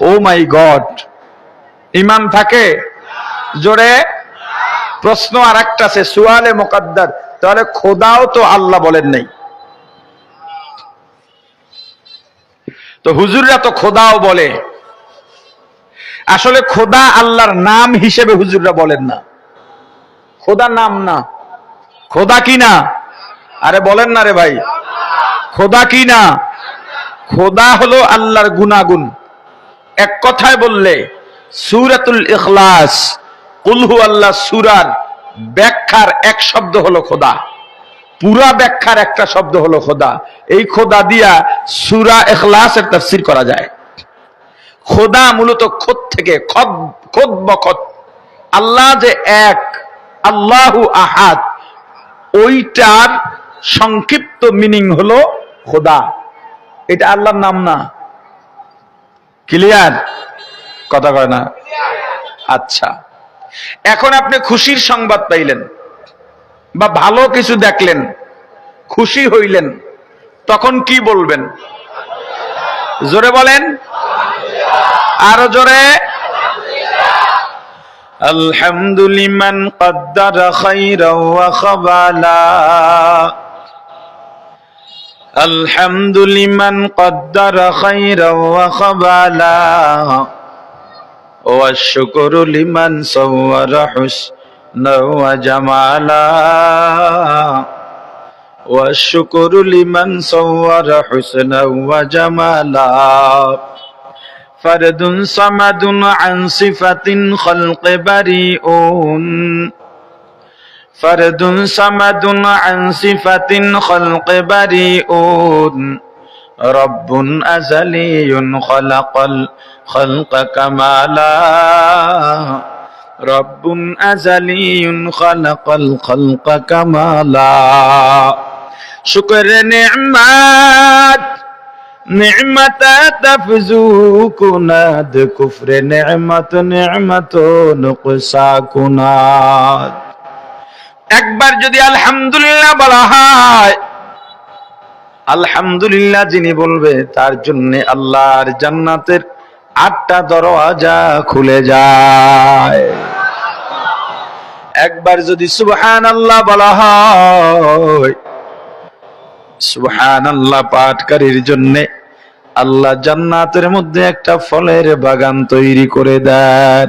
ও মাই god. ইমান থাকে? জোরে? প্রশ্ন আর একটা আছে, সুয়ালে মোকাদ্দার। তাহলে খোদাও তো আল্লাহ বলেন নাই। তো হুজুররা তো খোদাও বলে। আসলে খোদা আল্লাহর নাম হিসেবে হুজুররা বলেন না। খোদা নাম না। খোদা কি না? আরে বলেন না রে ভাই। খোদা কি না? খোদা হলো আল্লাহর গুনাগুন এক কথায় বললে, সুরাতুল ইখলাস কুলহু আল্লাহ সুরার ব্যাখ্যার এক শব্দ হলো খোদা। পুরা ব্যাখ্যার একটা শব্দ হলো খোদা। এই খোদা দিয়া সুরা এখলাসের তাফসির করা যায়। খোদা মূলত খোদ থেকে, খদ, খোদ বখত আল্লাহ যে এক, আল্লাহু আহাদ, ওইটার সংক্ষিপ্ত মিনিং হলো খোদা। এটা আল্লাহর নাম না। ক্লিয়ার? কথা কয় না? আচ্ছা। এখন আপনি খুশির সংবাদ পাইলেন বা ভালো কিছু দেখলেন, খুশি হইলেন, তখন কি বলবেন? জোরে বলেন। আরও জোরে। আলহামদুলিমান কদ্দার খাইরা ওয়া খাবালা। الحمد لمن قدر خيرا وخبالا والشكر لمن صور حسنا وجمالا والشكر لمن صور حسنا وجمالا فرد صمد عن صفة خلق بريء فرد صمد عن صفة خلق بريء رب أزلي خلق الخلق كمالا رب أزلي خلق الخلق كمالا شكر نعمات نعمة تفزو كناد كفر نعمة نعمة نقصا كناد একবার যদি আলহামদুলিল্লাহ বলা হয়, আলহামদুলিল্লাহ যিনি বলবে, তার জন্য আল্লাহর জান্নাতের আটটা দরওয়াজা খুলে যায়। একবার যদি সুবহান আল্লাহ বলা হয় সুবহান আল্লাহ পাঠকারীর জন্য আল্লাহ জান্নাতের মধ্যে একটা ফলের বাগান তৈরি করে দেন।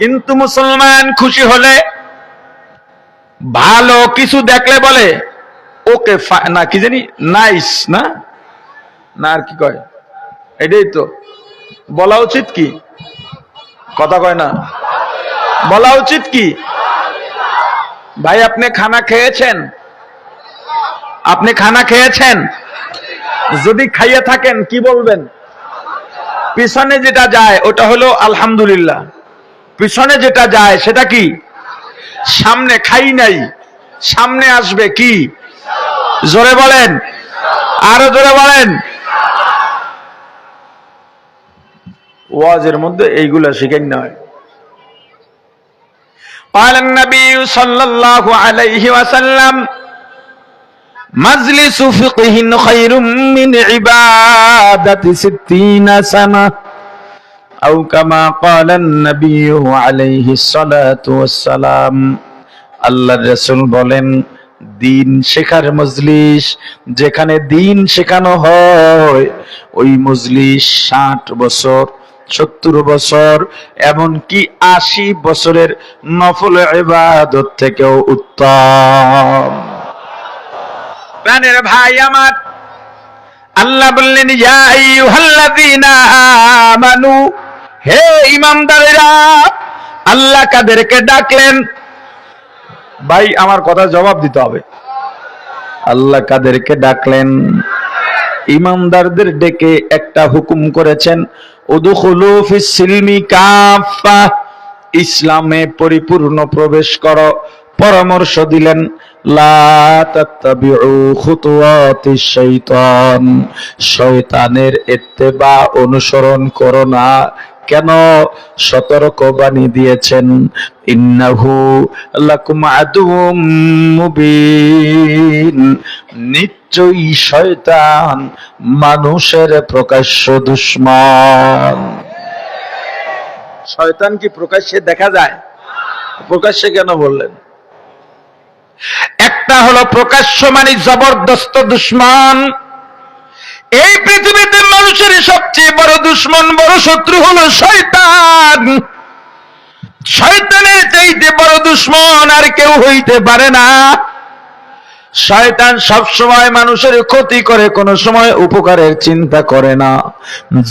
কিন্তু মুসলমান খুশি হলে ভালো কিছু দেখলে বলে। ওকে না, কি জানি? নাইস, না? না আর কি কয়? এটাই তো। বলা উচিত কি? কথা কয় না। বলা উচিত কি? ভাই, আপনি খানা খেয়েছেন? আপনি খানা খেয়েছেন? যদি খাইয়ে থাকেন, কি বলবেন? পিছনে যেটা যায়, ওটা হলো আলহামদুলিল্লাহ। পিছনে যেটা যায়, সেটা কি? সামনে খাই নাই সামনে আসবে কি জোরে বলেন আরো জোরে বলেন ওয়াজের মধ্যে এইগুলা শিখেন না হয় قال النبي صلى الله عليه وسلم مجلس فقه خير من عبادة ستين سنة أو كما قال النبي عليه الصلاة والسلام আল্লাহ রসুল বলেন দিন শেখার মজলিস যেখানে দিন শেখানো হয় ওই মজলিস ষাট বছর সত্তর বছর এমনকি আশি বছরের নফল ইবাদত থেকেও উত্তম প্রাণের ভাই আমার আল্লাহ বললেন ইয়া আইয়ুহাল্লাযীনা আমানু হে ইমানদারেরা, আল্লাহ কাদেরকে ডাকলেন। ভাই, আমার কথা জবাব দিতে হবে। আল্লাহ কাদেরকে ডাকলেন। ইমানদারদের ডেকে একটা হুকুম করেছেন ইসলামে পরিপূর্ণ প্রবেশ করো, পরামর্শ দিলেন তাত্তাবিউ খুতুওয়াতিশ শাইতান অনুসরণ করো না কেন সতর্ক বাণী দিয়েছেন? ইন্নাহু লাকুম আদুম মুবিন। নিশ্চয়ই শয়তান মানুষের প্রকাশ্য দুশ্মন। শয়তান কি প্রকাশ্যে দেখা যায়? প্রকাশ্যে কেন বললেন? একটা হলো প্রকাশ্য মানে জবরদস্ত দুশ্মন এই পৃথিবীতে মানুষের সবচেয়ে বড় দুশ্মন, বড় শত্রু হলো শয়তান। শয়তানের চাইতে বড় দুশ্মন আর কেউ হইতে পারে না। শয়তান সব সময় মানুষের ক্ষতি করে, কোনো সময় উপকারের চিন্তা করে না।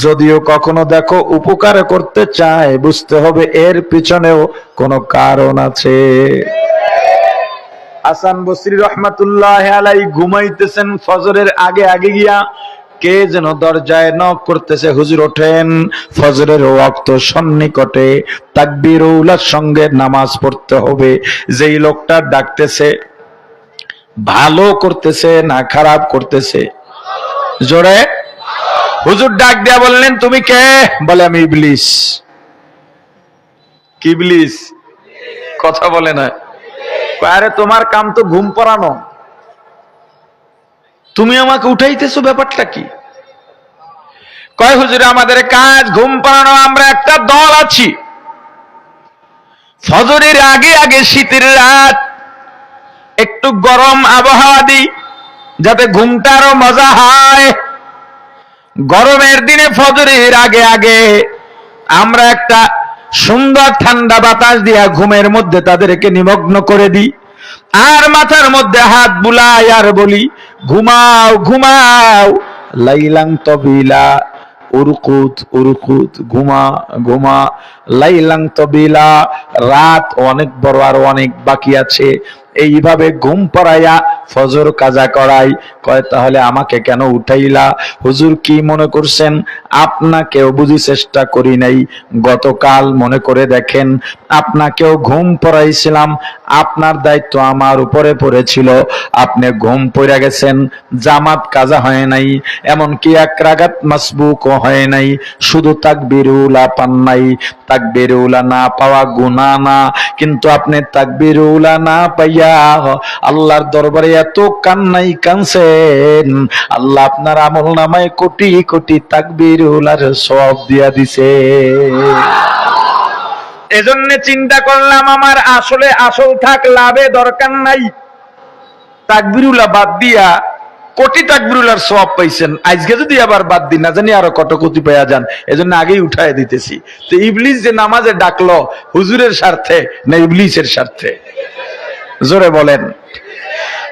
যদিও কখনো দেখো, উপকার করতে চায়, বুঝতে হবে এর পিছনেও কোনো কারণ আছে। আসান বসরি রহমাতুল্লাহ আলাই ঘুমাইতেছেন ফজরের আগে আগে গিয়া কে যেন দরজায় নক করতেছে, হুজুর ওঠেন। ফজরের ওয়াক্ত সন্নিকটে তাকবির উলার সঙ্গে নামাজ পড়তে হবে। যেই লোকটা ডাকতেছে, ভালো করতেছে না খারাপ করতেছে? জোরে? হুজুর ডাক দিয়া বললেন, তুমি কে? বলে, আমি ইবলিস। কি ইবলিস? কথা বলে না। আরে, তোমার কাম তো ঘুম পড়ানো তুমি আমাকে উঠাইতেছো ব্যাপারটা কি? কয়, হুজুরে, আমাদের কাজ, ঘুম পাড়ানো, আমরা একটা দল আছি। ফজরের আগে আগে শীতের রাত, একটু গরম আবহাওয়া দিই, যাতে ঘুমটা আরও মজা হয়। গরমের দিনে ফজরের আগে আগে আমরা একটা সুন্দর ঠান্ডা বাতাস দিয়া ঘুমের মধ্যে তাদেরকে নিমগ্ন করে দিই। আর মাথার মধ্যে হাত বুলাই আর বলি ঘুমাও ঘুমাও। লাইলাং তবিলা, উরকুত উরকুত, ঘুমা ঘুমা। লাইলাং তবিলা, রাত অনেক বড় আর অনেক বাকি আছে। এইভাবে ঘুম পড়াইয়া ফজর কাজা করাই। কয়, তাহলে আমাকে কেন উঠাইলা? হুজুর কি মনে করছেন? আপনাকেও বুঝি চেষ্টা করি নাই। গতকাল মনে করে দেখেন, আপনাকেও ঘুম পড়াইছিলাম। আপনার দায়িত্ব আমার উপরে পড়েছিল। আপনি ঘুম পড়ে গেছেন। জামাত কাজা হয় নাই। এমনকি এক রাগাত মাসবুকও হয় নাই। শুধু তাক তাকবিরুলা পান নাই। তাক তাকবিরুলা না পাওয়া গুনাহ না। কিন্তু আপনি তাক তাকবিরুলা না পাইয়া আল্লাহর দরবারে এত কান্নাই কানছেন। আল্লাহ আপনার আমল নামায় কোটি কোটি তাকবিরুলার সব দিয়া দিছে। এজন্য চিন্তা করলাম আমার আসলে আসল থাক, লাভে দরকার নাই। তাকবিরুলা বাদ দিয়া কোটি তাকবিরুলার সব পাইছেন। আজকে যদি আবার বাদ দিন, না জানি আরও কত কোটি পাইয়া যান। এজন্য আগেই উঠায় দিতেছি। তো ইবলিস যে নামাজে ডাকলো, হুজুরের স্বার্থে, না ইবলিসের স্বার্থে? জোরে বলেন।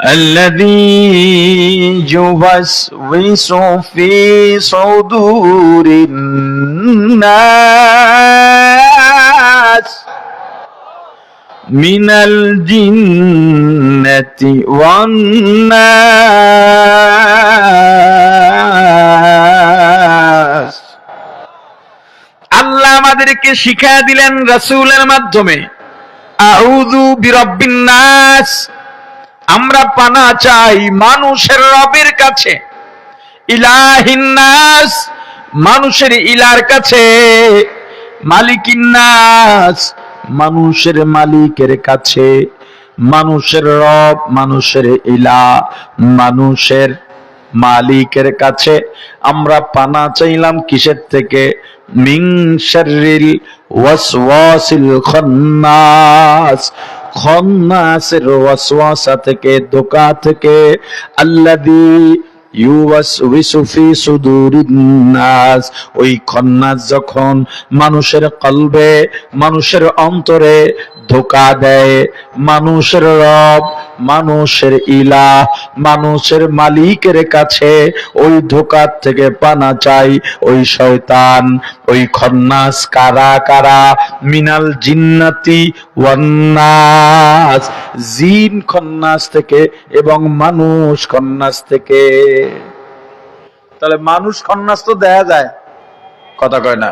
الذي يوسوس في صدور الناس من الجنة والناس আল্লাহ আমাদেরকে শিখা দিলেন রাসূলের মাধ্যমে আমরা পানা চাই মানুষের রবের কাছে। ইলাহিন্নাস মানুষের ইলার কাছে। মালিকিন্নাস মানুষের মালিকের কাছে। মানুষের রব, মানুষের ইলা, মানুষের মালিকের কাছে। আমরা পানা চাইলাম কিসের থেকে? মিং শাররিল ওয়াসওয়াসিল খান্নাস। খন্নাসের ওয়াসওয়াসা থেকে দোকা থেকে নাস। ওই খন্নাস যখন মানুষের কলবে, মানুষের অন্তরে ধোকা দেয়, মানুষের রব মানুষের ইলা, মানুষের মালিকের কাছে ওই ধোকার থেকে পানা চাই, ওই শয়তান, ওই খন্নাস, কারা কারা, মিনাল জিন্নাতি ওয়ান্নাস, জিন খন্নাস থেকে এবং মানুষ খন্নাস থেকে। তাহলে মানুষ খন্নাস তো দেখা যায়, কথা কয় না?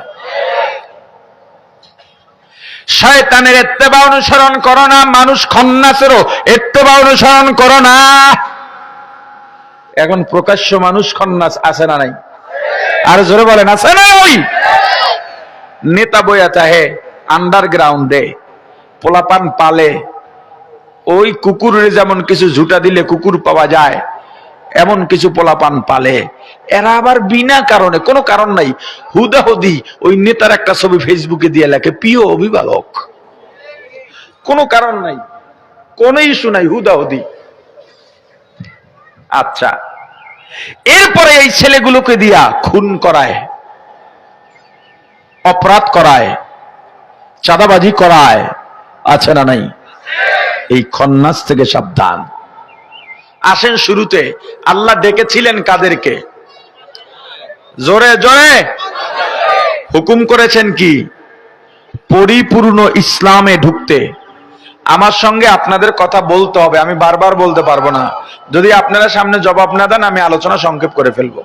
শয়তানের এত্তেবা অনুসরণ করো না, মানুষ খন্নাসেরও এত্তেবা অনুসরণ করো না। এখন প্রকাশ্য মানুষ খন্নাস আছে না নাই? আর জোরে বলেন, আছে না ওই? নেতা বইয়া চাহে আন্ডারগ্রাউন্ডে পোলাপান পালে, ওই কুকুরের যেমন কিছু ঝুটা দিলে কুকুর পাওয়া যায় এমন কিছু পোলাপান পালে। এরা আবার বিনা কারণে, কোনো কারণ নাই। হুদাহুদি ওই নেতার একটা ছবি ফেসবুকে দিয়ে লেখে, প্রিয় অভিভাবক। কোনো কারণ নাই, কোন ইস্যু নাই, হুদাহুদি। আচ্ছা এরপরে এই ছেলেগুলোকে দিয়া খুন করায়, অপরাধ করায়, চাঁদাবাজি করায়। আছে না নাই? এই খন্নাস থেকে সাবধান। আসেন শুরুতে, আল্লাহ ডেকেছিলেন কাদেরকে। জোরে জোরে। হুকুম করেছেন কি? পরিপূর্ণ ইসলামে ঢুকতে। আমার সঙ্গে আপনাদের কথা বলতে হবে, আমি বারবার বলতে পারব না। যদি আপনারা সামনে জবাব না দেন, আমি আলোচনা সংক্ষেপ করে ফেলব।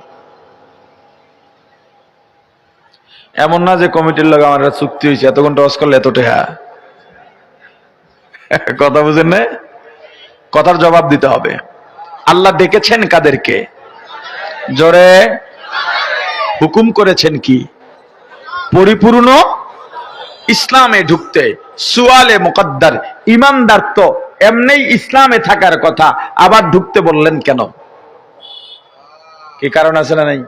এমন না যে কমিটির লোক আমার চুক্তি হয়েছে এত ঘণ্টা অস করলে এত টেহা কথা বুঝেন না কথার জবাব দিতে হবে। আল্লাহ ডেকেছেন কাদেরকে? জোরে। হুকুম করেছেন কি? পরিপূর্ণ ইসলামে ঢুকতে। সুয়ালে মুকদ্দার, ইমানদার তো এমনি ইসলামে থাকার কথা, আবার ঢুকতে বললেন কেন? কি কারণ আছে না নাই?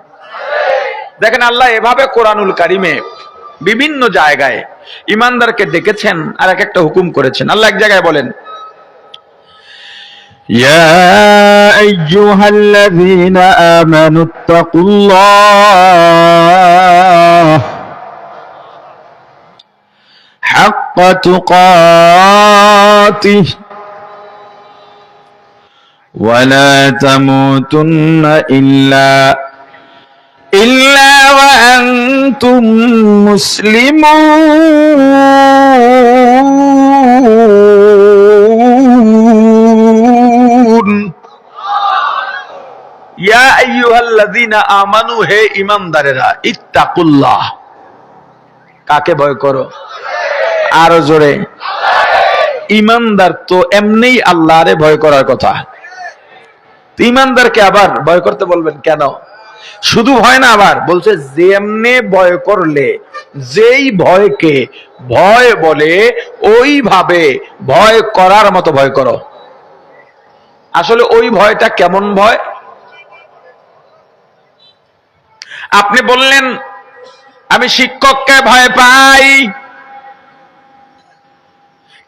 দেখেন আল্লাহ এভাবে কোরআনুল কারিমে বিভিন্ন জায়গায় ইমানদারকে ডেকেছেন আর এক একটা হুকুম করেছেন। আল্লাহ এক জায়গায় বলেন يا أيها الذين آمنوا اتقوا الله حق تقاته ولا تموتن إلا إلا وأنتم مسلمون. আমানু, হে ঈমানদারেরা ইত্তাকুল্লাহ। কাকে ভয় করো? আরও জোরে। ঈমানদার তো এমনিই আল্লাহরে ভয় করার কথা। তো ঈমানদারকে আবার ভয় করতে বলবেন কেন? শুধু ভয় না আবার, বলছে যেমনে ভয় করলে, যেই ভয়কে ভয় বলে, ওইভাবে ভয় করার মতো ভয় করো। আসলে ওই ভয়টা কেমন ভয়? আপনি বললেন, আমি শিক্ষককে ভয় পাই।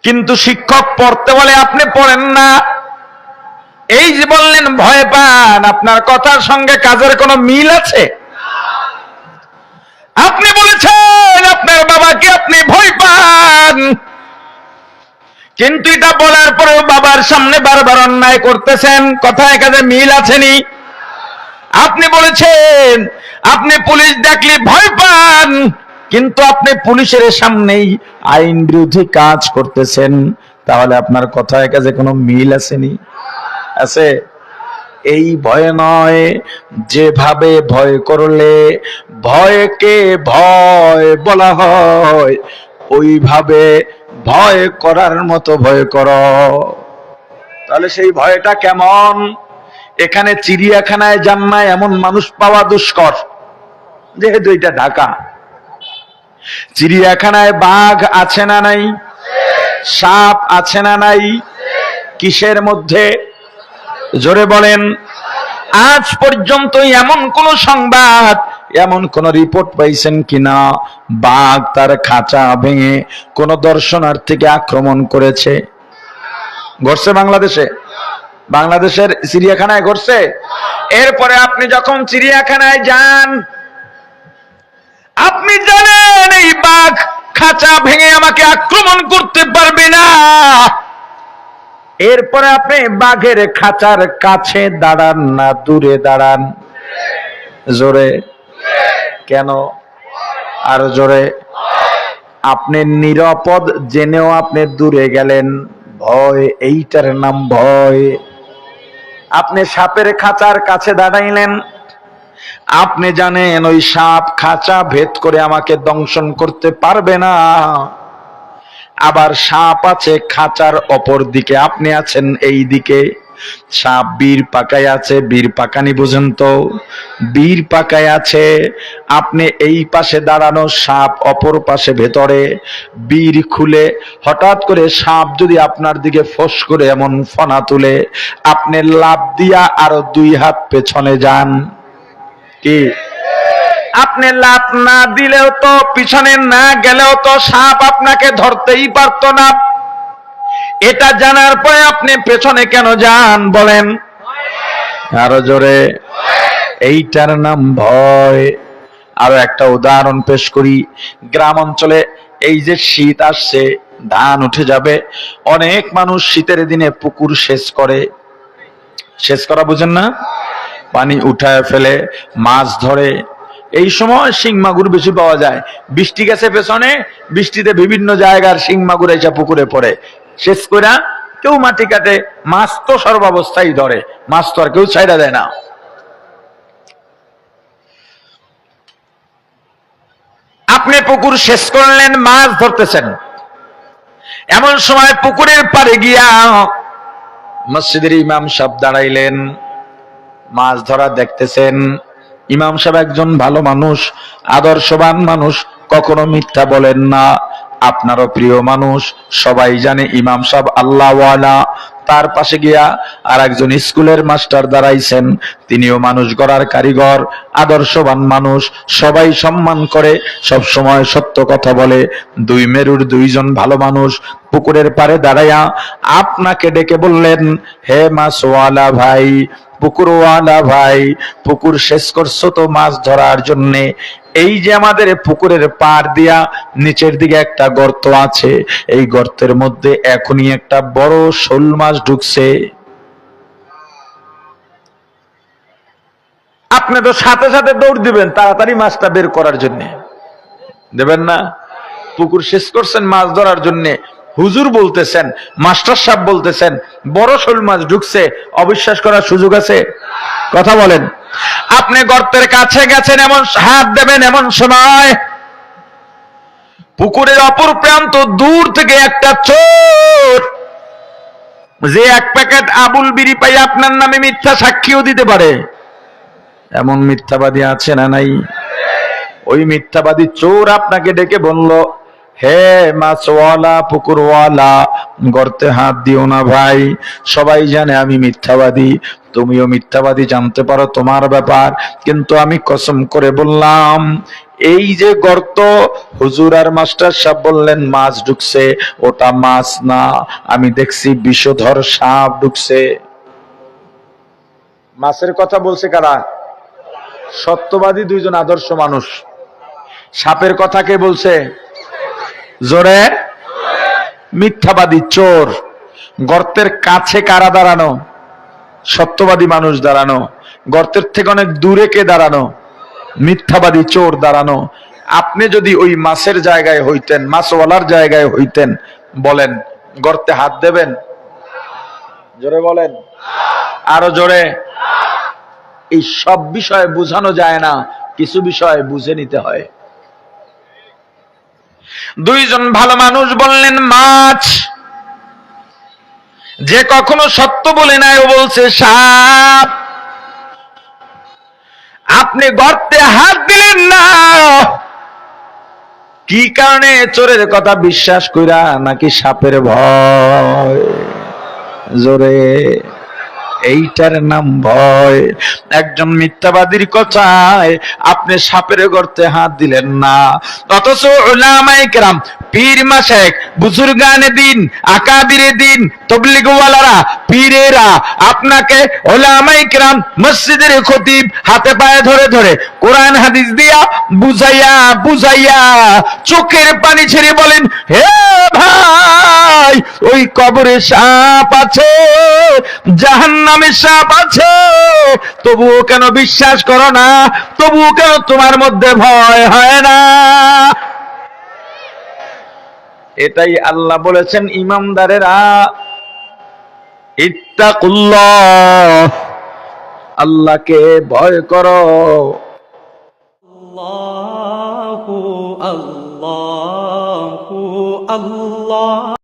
কিন্তু শিক্ষক পড়তে বলে আপনি পড়েন না। এই যে বললেন, ভয় পান, আপনার কথার সঙ্গে কাজের কোনো মিল আছে? আপনি বলেছেন, আপনার বাবাকে আপনি ভয় পান। কিন্তু এটা বলার পরেও বাবার সামনে বারবার অন্যায় করতেছেন, কথায় কাজে মিল আছেনি। আপনি বলেছেন আপনি পুলিশ দেখলে ভয় পান। কিন্তু আপনি পুলিশের সামনেই আইন বিরোধী কাজ করতেছেন। তাহলে আপনার কথায় কাজে কোনো মিল আসেনি? আছে? এই ভয় নয়। যেভাবে ভয় করলে ভয়কে ভয় বলা হয়। ওইভাবে ভয় করার মতো ভয় কর। তাহলে সেই ভয়টা কেমন? এখানে চিড়িয়াখানায় যান না এমন মানুষ পাওয়া দুষ্কর। যেহেতু এটা ঢাকা। চিড়িয়াখানায় বাঘ আছে না নাই? সাপ আছে না নাই? কিসের মধ্যে? জোরে বলেন, আজ পর্যন্ত এমন কোন সংবাদ, এমন কোন রিপোর্ট পাইছেন কিনা? বাঘ তার খাঁচা ভেঙে কোন দর্শনার্থীকে আক্রমণ করেছে। ঘটছে বাংলাদেশে। বাংলাদেশের চিড়িয়াখানায় ঘটছে। এরপরে আপনি যখন চিড়িয়াখানায় যান আপনি জানেন এই বাঘ খাঁচা ভেঙে আমাকে আক্রমণ করতে পারবে না। এরপরে আপনি বাঘের খাঁচার কাছে দাঁড়ান না, দূরে দাঁড়ান। জোরে। কেন? আর জোরে। আপনি নিরাপদ, জেনেও আপনি দূরে গেলেন। ভয়, এইটার নাম ভয়। আপনি সাপের খাঁচার কাছে দাঁড়াইলেন। আপনি জানেন, ওই সাপ খাঁচা ভেদ করে আমাকে দংশন করতে পারবে না। আবার সাপ আছে খাঁচার অপর দিকে, আপনি আছেন এই দিকে। সাপ বীর পাকায় আছে, বীর পাকানি বুঝেন তো। বীর পাকায় আছে, আপনি এই পাশে দাঁড়ানো, সাপ অপর পাশে ভেতরে। বীর খুলে হঠাৎ করে সাপ যদি আপনার দিকে ফোঁস করে এমন ফনা তুলে, আপনি লাভ দিয়া আরও দুই হাত পেছনে যান। কি? আপনি লাভ না দিলেও তো পিছনে না গেলেও তো সাপ আপনাকে ধরতেই পারতো না। এটা জানার পরে আপনি পেছনে কেন যান বলেন? আরও জোরে। এইটার নাম ভয়। আরও একটা উদাহরণ পেশ করি। গ্রাম অঞ্চলে এই যে শীত আসছে, ধান উঠে যাবে। অনেক মানুষ শীতের দিনে পুকুর সেচ করে। সেচ করা বুঝেন না? পানি উঠায় ফেলে, মাছ ধরে। এই সময় শিং মাগুর বেশি পাওয়া যায়। বৃষ্টি গেছে পেছনে, বৃষ্টিতে বিভিন্ন জায়গার শিং মাগুর এসে পুকুরে পড়ে। শেষ করে কেউ মাটি কাটে, মাছ তো সর্বাবস্থায় ধরে। মাছ তো আর কেউ ছাইড়া দেয় না। আপনি পুকুর শেষ করলেন, মাছ ধরতেছেন। এমন সময় পুকুরের পাড়ে গিয়া মসজিদের ইমাম সাহেব দাঁড়াইলেন। মাছ ধরা দেখতেছেন। ইমাম সাহেব একজন ভালো মানুষ, আদর্শবান মানুষ, কখনো মিথ্যা বলেন না। আপনারও প্রিয় মানুষ, সবাই জানে ইমাম সাহেব আল্লাহওয়ালা। তার পাশে গিয়া আর একজন স্কুলের মাস্টার দাঁড়াইছেন। তিনিও মানুষ গড়ার কারিগর, আদর্শবান মানুষ, সবাই সম্মান করে সব সময় সত্য কথা বলে। দুই মেরুর দুইজন ভালো মানুষ পুকুরের পারে দাঁড়াইয়া আপনাকে ডেকে বললেন, হে মাসওয়ালা ভাই পুকুরওয়ালা ভাই, পুকুর শেষ করছ তো মাছ ধরার জন্যে। এই যে আমাদের পুকুরের পার দিয়া নিচের দিকে একটা গর্ত আছে, এই গর্তের মধ্যে এখনই একটা বড় শোল মাছ ঢুকছে। আপনি তো সাথে সাথে দৌড় দিবেন তাড়াতাড়ি মাছটা বের করার জন্য। দেবেন না? পুকুর শেষ করছেন মাছ ধরার জন্য। হুজুর বলতেছেন, মাস্টার সাহেব বলতেছেন, বড় শোল মাছ ঢুকছে, অবিশ্বাস করার সুযোগ আছে? কথা বলেন। আপনি গর্তের কাছে গেছেন, এমন হাত দেবেন, এমন সময় পুকুরের অপর প্রান্ত দূর থেকে একটা চোর, যে এক প্যাকেট আবুল বিড়ি পাই আপনার নামে মিথ্যা সাক্ষীও দিতে পারে। এমন মিথ্যাবাদী আছে না নাই? ওই মিথ্যাবাদী চোর আপনাকে ডেকে বলল হে মাছওয়ালা, পুকুরওয়ালা, গর্তে হাত দিও না ভাই। সবাই জানে আমি মিথ্যাবাদী। তুমিও মিথ্যাবাদী, জানতে পারো তোমার ব্যাপার। কিন্তু আমি কসম করে বললাম, এই যে গর্ত, হুজুর আর মাস্টার সাহেব বললেন, মাছ ঢুকছে, ওটা মাছ না। আমি দেখছি বিষধর সাপ ঢুকছে। মাছের কথা বলছে কারা? সত্যবাদী দুইজন আদর্শ মানুষ। সাপের কথা কে বলছে? জোরে। মিথ্যাবাদী চোর। গর্তের কাছে কারা দাঁড়ানো? সত্যবাদী মানুষ দাঁড়ানো। গর্তের থেকে অনেক দূরে কে দাঁড়ানো? মিথ্যাবাদী চোর দাঁড়ানো। আপনি যদি ওই মাছের জায়গায় হইতেন, মাছওয়ালার জায়গায় হইতেন, বলেন, গর্তে হাত দেবেন? জোরে বলেন। আরও জোরে। এই সব বিষয়ে বোঝানো যায় না, কিছু বিষয় বুঝে নিতে হয়। দুইজন ভালো মানুষ বললেন, মাছ। যে কখনো সত্য বলে নাই, ও বলছে, সাপ। আপনি গর্তে হাত দিলেন না। কি কারণে? চোরের কথা বিশ্বাস কইরা নাকি সাপের ভয়। জোরে। এইটার নাম ভয়। একজন মিথ্যাবাদীর কথায় আপনি সাপের গর্তে হাত দিলেন না। অথচ ওলামাই কেরাম, পীর মাসেক বুজুর্গানে দিন আকাবিরে দিন, তবলিগওয়ালারা, পীরেরা আপনাকে ওলামাই কিরাম মসজিদের খতিব হাতে পায়ে ধরে ধরে কোরআন হাদিস দিয়া বুঝাইয়া বুঝাইয়া চোখের পানি ছেড়ে বলেন, হে ভাই, ওই কবরে সাপ আছে, জাহান্নামে অমিশাপ আছে। তবুও কেন বিশ্বাস করো না? তবুও কেন তোমার মধ্যে ভয় হয় না? এটাই আল্লাহ বলেছেন ইমামদারেরা। ইত্তাকুল্লাহ। আল্লাহকে ভয় করো। আল্লাহ আল্লাহ।